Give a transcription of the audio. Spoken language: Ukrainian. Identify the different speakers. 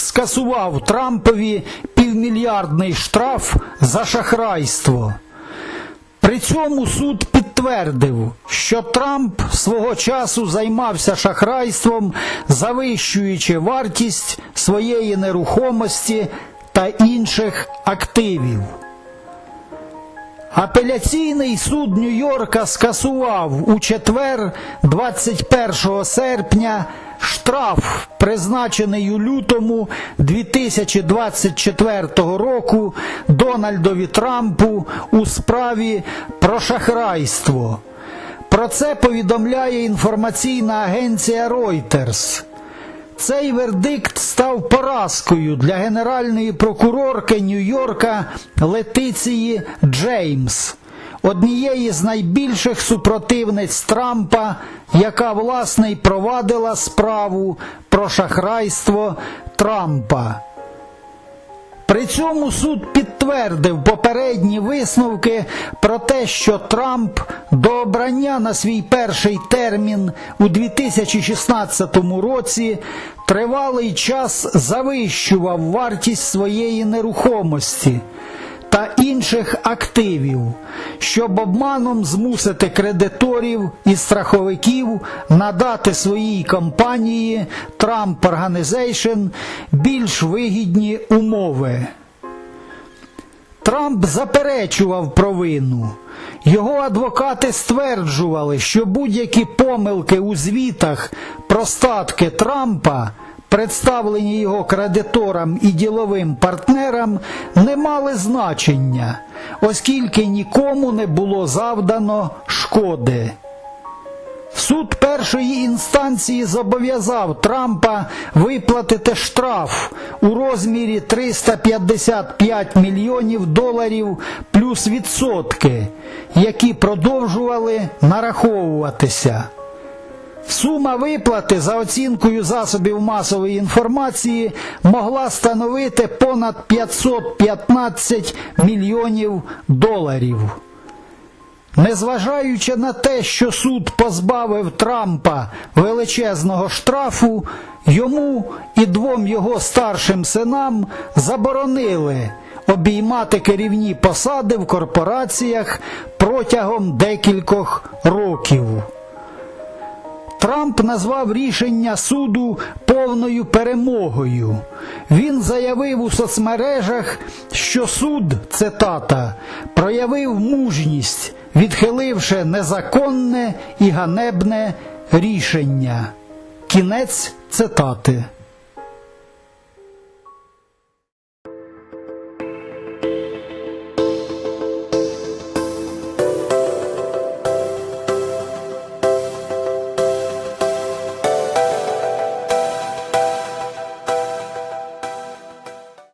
Speaker 1: скасував Трампові півмільярдний штраф за шахрайство. При цьому суд підтвердив, що Трамп свого часу займався шахрайством, завищуючи вартість своєї нерухомості та інших активів. Апеляційний суд Нью-Йорка скасував у четвер, 21 серпня, штраф, призначений у лютому 2024 року Дональдові Трампу у справі про шахрайство. Про це повідомляє інформаційна агенція Reuters. Цей вердикт став поразкою для генеральної прокурорки Нью-Йорка Летиції Джеймс, однієї з найбільших супротивниць Трампа, яка власне й провадила справу про шахрайство Трампа. При цьому суд підтвердив попередні висновки про те, що Трамп до обрання на свій перший термін у 2016 році тривалий час завищував вартість своєї нерухомості та інших активів, щоб обманом змусити кредиторів і страховиків надати своїй компанії Trump Organization більш вигідні умови. Трамп заперечував провину. Його адвокати стверджували, що будь-які помилки у звітах про статки Трампа, представлені його кредиторам і діловим партнерам, не мали значення, оскільки нікому не було завдано шкоди. Суд першої інстанції зобов'язав Трампа виплатити штраф у розмірі 355 мільйонів доларів плюс відсотки, які продовжували нараховуватися. Сума виплати за оцінкою засобів масової інформації могла становити понад 515 мільйонів доларів. Незважаючи на те, що суд позбавив Трампа величезного штрафу, йому і двом його старшим синам заборонили обіймати керівні посади в корпораціях протягом декількох років. Трамп назвав рішення суду повною перемогою. Він заявив у соцмережах, що суд, цитата, проявив мужність, відхиливши незаконне і ганебне рішення. Кінець цитати.